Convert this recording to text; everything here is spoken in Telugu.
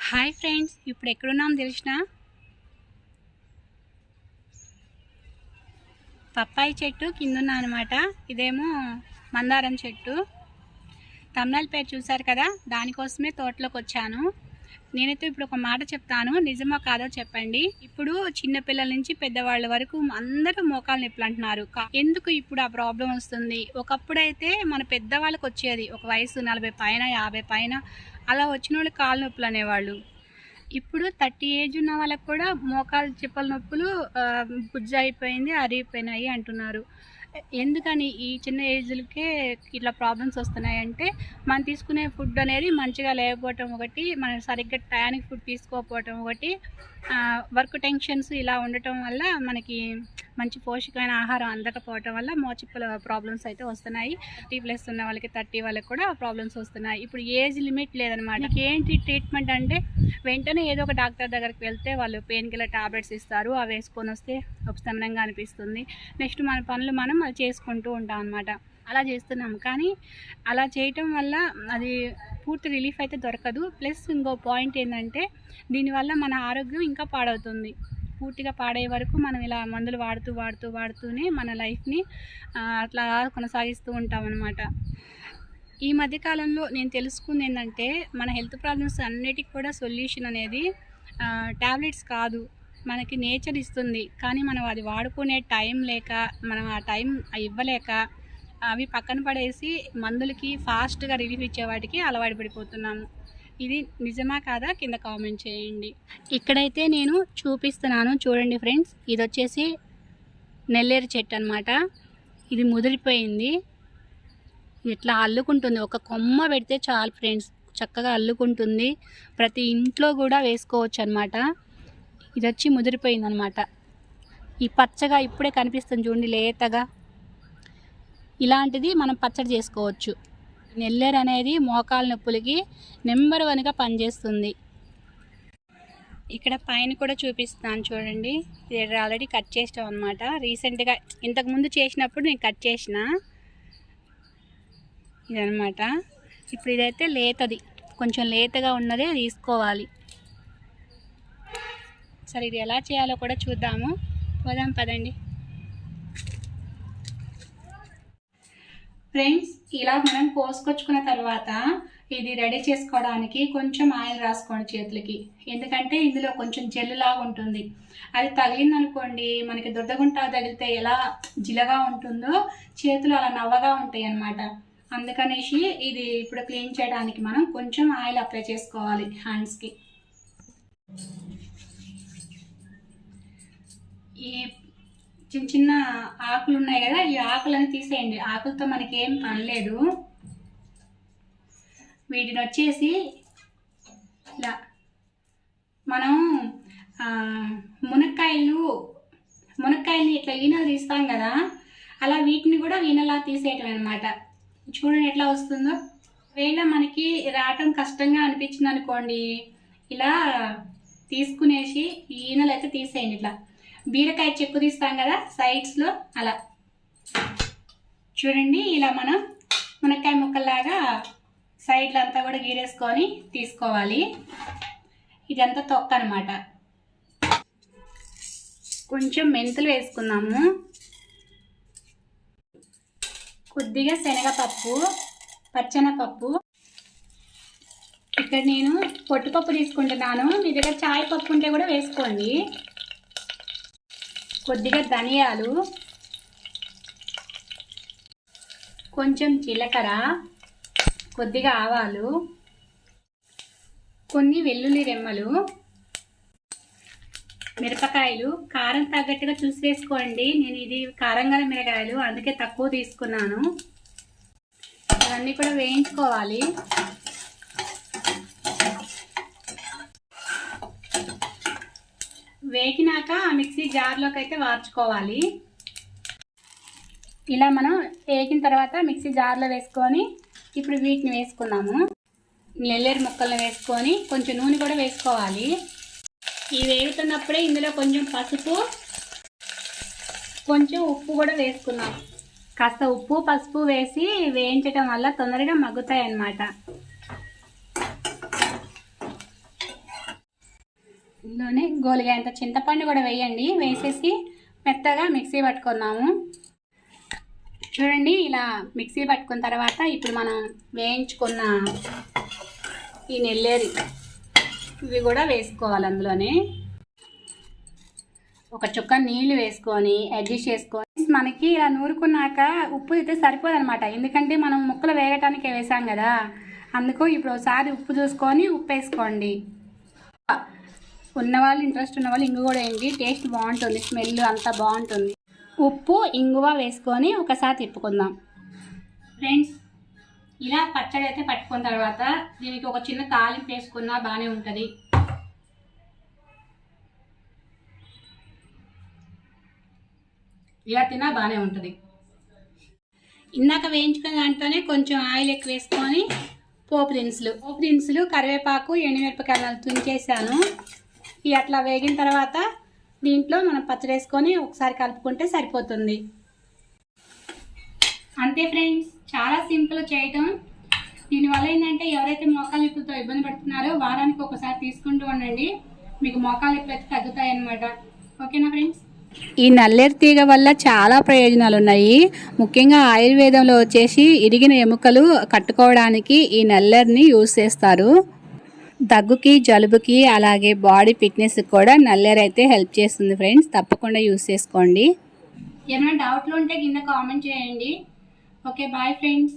హాయ్ ఫ్రెండ్స్ ఇప్పుడు ఎక్కడున్నాం తెలిసిన? పప్పాయి చెట్టు కింద అనమాట ఇదేమో మందారం చెట్టు. తమిళ పేరు చూసారు కదా దానికోసమే తోటలోకి వచ్చాను నేనైతే ఇప్పుడు ఒక మాట చెప్తాను నిజమో కాదో చెప్పండి. ఇప్పుడు చిన్నపిల్లల నుంచి పెద్దవాళ్ళ వరకు అందరూ మోకాలు నొప్పులు అంటున్నారు. ఎందుకు ఇప్పుడు ఆ ప్రాబ్లం వస్తుంది? ఒకప్పుడైతే మన పెద్దవాళ్ళకి వచ్చేది ఒక వయసు నలభై పైన యాభై పైన అలా వచ్చిన వాళ్ళు కాలు నొప్పులు అనేవాళ్ళు. ఇప్పుడు థర్టీ ఏజ్ ఉన్న వాళ్ళకి కూడా మోకాలు చెప్పల నొప్పులు బుజ్జ అయిపోయింది అరిగిపోయినాయి అంటున్నారు. ఎందుకని ఈ చిన్న ఏజ్లకే ఇట్లా ప్రాబ్లమ్స్ వస్తున్నాయి అంటే మనం తీసుకునే ఫుడ్ అనేది మంచిగా లేకపోవటం ఒకటి మనం సరిగ్గా టయానికి ఫుడ్ తీసుకోకపోవటం ఒకటి వర్క్ టెన్షన్స్ ఇలా ఉండటం వల్ల మనకి మంచి పోషకమైన ఆహారం అందకపోవటం వల్ల మోచిప్పల ప్రాబ్లమ్స్ అయితే వస్తున్నాయి. టీ ప్లస్ ఉన్న వాళ్ళకి థర్టీ వాళ్ళకి కూడా ప్రాబ్లమ్స్ వస్తున్నాయి. ఇప్పుడు ఏజ్ లిమిట్ లేదనమాట ఏంటి ట్రీట్మెంట్ అంటే వెంటనే ఏదో ఒక డాక్టర్ దగ్గరికి వెళ్తే వాళ్ళు పెయిన్ కిల్లర్ టాబ్లెట్స్ ఇస్తారు. అవి వేసుకొని వస్తే ఉపశమనంగా అనిపిస్తుంది. నెక్స్ట్ మన పనులు మనం అది చేసుకుంటూ ఉంటాం అనమాట అలా చేస్తున్నాం కానీ అలా చేయటం వల్ల అది పూర్తి రిలీఫ్ అయితే దొరకదు. ప్లస్ ఇంకో పాయింట్ ఏంటంటే దీనివల్ల మన ఆరోగ్యం ఇంకా పాడవుతుంది. పూర్తిగా పాడే వరకు మనం ఇలా మందులు వాడుతూ వాడుతూ వాడుతూనే మన లైఫ్ని అట్లా కొనసాగిస్తూ ఉంటాం అనమాట ఈ మధ్యకాలంలో నేను తెలుసుకుంది ఏంటంటే మన హెల్త్ ప్రాబ్లమ్స్ అన్నిటికి కూడా సొల్యూషన్ అనేది ట్యాబ్లెట్స్ కాదు. మనకి నేచర్ ఇస్తుంది. కానీ మనం అది వాడుకునే టైం లేక మనం ఆ టైం ఇవ్వలేక అవి పక్కన పడేసి మందులకి ఫాస్ట్గా రిలీఫ్ ఇచ్చే వాటికి అలవాటు పడిపోతున్నాము. ఇది నిజమా కాదా? కింద కామెంట్ చేయండి. ఇక్కడైతే నేను చూపిస్తున్నాను చూడండి ఫ్రెండ్స్. ఇది వచ్చేసి నెల్లేరు చెట్టు అనమాట ఇది ముదిరిపోయింది. ఇట్లా అల్లుకుంటుంది. ఒక కొమ్మ పెడితే చాలు ఫ్రెండ్స్. చక్కగా అల్లుకుంటుంది. ప్రతి ఇంట్లో కూడా వేసుకోవచ్చు అనమాట ఇది వచ్చి ముదిరిపోయింది అనమాట ఈ పచ్చగా ఇప్పుడే కనిపిస్తుంది చూడండి లేతగా. ఇలాంటిది మనం పచ్చడి చేసుకోవచ్చు. నెల్లేరు అనేది మోకాలు నొప్పులకి నెంబర్ వన్గా పనిచేస్తుంది. ఇక్కడ పైన కూడా చూపిస్తాను చూడండి. ఇది ఆల్రెడీ కట్ చేసాం అనమాట రీసెంట్గా ఇంతకుముందు చేసినప్పుడు నేను కట్ చేసిన. ఇదనమాట ఇప్పుడు ఇదైతే లేతది. కొంచెం లేతగా ఉన్నదే తీసుకోవాలి. సరే ఇది ఎలా చేయాలో కూడా చూద్దాము. పోదాం పదండి. ఫ్రెండ్స్ ఇలా మనం కోసుకొచ్చుకున్న తర్వాత ఇది రెడీ చేసుకోవడానికి కొంచెం ఆయిల్ రాసుకోండి చేతులకి. ఎందుకంటే ఇందులో కొంచెం జెల్లులాగా ఉంటుంది. అది తగిలిందనుకోండి మనకి దుర్దగుంట తగిలితే ఎలా జిలగా ఉంటుందో చేతులు అలా నవ్వగా ఉంటాయి అన్నమాట అందుకనేసి ఇది ఇప్పుడు క్లీన్ చేయడానికి మనం కొంచెం ఆయిల్ అప్లై చేసుకోవాలి హ్యాండ్స్కి. ఈ చిన్న చిన్న ఆకులు ఉన్నాయి కదా ఈ ఆకులను తీసేయండి. ఆకులతో మనకి ఏం పనిలేదు వీటిని వచ్చేసి ఇలా మనం మునక్కాయలు మునక్కాయల్ని ఇట్లా ఈనలు తీస్తాం కదా అలా వీటిని కూడా ఈనలా తీసేయటం అనమాట చూడండి ఎట్లా వస్తుందో. వేళ మనకి రావటం కష్టంగా అనిపించింది అనుకోండి ఇలా తీసుకునేసి ఈనలు అయితే తీసేయండి ఇట్లా. బీరకాయ చెక్కు తీస్తాం కదా సైడ్స్లో అలా. చూడండి ఇలా మనం మునక్కాయ ముక్కల్లాగా సైడ్లు అంతా కూడా గీరేసుకొని తీసుకోవాలి. ఇదంతా తొక్క అనమాట కొంచెం మెంతులు వేసుకున్నాము కొద్దిగా శనగపప్పు పచ్చనపప్పు. ఇక్కడ నేను పొట్టుపప్పు తీసుకుంటున్నాను. మీ దగ్గర చాయ్ పప్పు ఉంటే కూడా వేసుకోండి. కొద్దిగా ధనియాలు కొంచెం జీలకర్ర కొద్దిగా ఆవాలు కొన్ని వెల్లుల్లి రెమ్మలు మిరపకాయలు. కారం తగ్గట్టుగా చూసి వేసుకోండి. నేను ఇది కారంగా మిరకాయలు అందుకే తక్కువ తీసుకున్నాను. ఇవన్నీ కూడా వేయించుకోవాలి. వేగినాక ఆ మిక్సీ జార్లోకి అయితే వార్చుకోవాలి. ఇలా మనం వేగిన తర్వాత మిక్సీ జార్లో వేసుకొని ఇప్పుడు వీటిని వేసుకున్నాము. నెల్లేరు ముక్కలను వేసుకొని కొంచెం నూనె కూడా వేసుకోవాలి. ఇవి వేగుతున్నప్పుడే ఇందులో కొంచెం పసుపు కొంచెం ఉప్పు కూడా వేసుకున్నాం. కాస్త ఉప్పు పసుపు వేసి వేయించటం వల్ల తొందరగా మగ్గుతాయి అన్నమాట ఇందులోనే గోలిగంత చింతపండు కూడా వేయండి. వేసేసి మెత్తగా మిక్సీ పట్టుకున్నాము చూడండి ఇలా మిక్సీ పట్టుకున్న తర్వాత ఇప్పుడు మనం వేయించుకున్న ఈ నెల్లేరి ఇవి కూడా వేసుకోవాలి అందులోనే. ఒక చుక్క నీళ్ళు వేసుకొని అడ్జస్ట్ చేసుకొని మనకి ఇలా నూరుకున్నాక ఉప్పు అయితే సరిపోదనమాట ఎందుకంటే మనం ముక్కలు వేగటానికి వేసాం కదా. అందుకు ఇప్పుడు ఒకసారి ఉప్పు చూసుకొని ఉప్పు వేసుకోండి. ఉన్నవాళ్ళు ఇంట్రెస్ట్ ఉన్న వాళ్ళు ఇంగు కూడా వేయండి. టేస్ట్ బాగుంటుంది స్మెల్ అంతా బాగుంటుంది. ఉప్పు ఇంగువ వేసుకొని ఒకసారి తిప్పుకుందాం. ఫ్రెండ్స్ ఇలా పచ్చడి అయితే పట్టుకున్న తర్వాత దీనికి ఒక చిన్న తాలింపు వేసుకున్నా బాగానే ఉంటుంది. ఇలా తిన్నా బాగానే ఉంటుంది. ఇందాక వేయించుకున్న దాంట్లోనే కొంచెం ఆయిల్ ఎక్కువ వేసుకొని పోపు దినుసులు పోపు దినుసులు కరివేపాకు ఎండుమిరపకాయలు తుంచేసాను. ఇవి అట్లా వేగిన తర్వాత దీంట్లో మనం పచ్చడి వేసుకొని ఒకసారి కలుపుకుంటే సరిపోతుంది. అంతే ఫ్రెండ్స్ చాలా సింపుల్ చేయటం. దీనివల్ల ఏంటంటే ఎవరైతే మోకాలు నొప్పులతో ఇబ్బంది పడుతున్నారో వారానికి ఒకసారి తీసుకుంటూ ఉండండి. మీకు మోకాలు నొప్పులు అయితే తగ్గుతాయి అన్నమాట ఓకేనా ఫ్రెండ్స్? ఈ నల్లేరు తీగ వల్ల చాలా ప్రయోజనాలు ఉన్నాయి ముఖ్యంగా ఆయుర్వేదంలో వచ్చేసి ఇరిగిన ఎముకలు కట్టుకోవడానికి ఈ నల్లేరుని యూజ్ చేస్తారు. దగ్గుకి జలుబుకి అలాగే బాడీ ఫిట్నెస్ కూడా నల్లేరు అయితే హెల్ప్ చేస్తుంది ఫ్రెండ్స్. తప్పకుండా యూస్ చేసుకోండి. ఏమైనా డౌట్లు ఉంటే కింద కామెంట్ చేయండి. Okay bye friends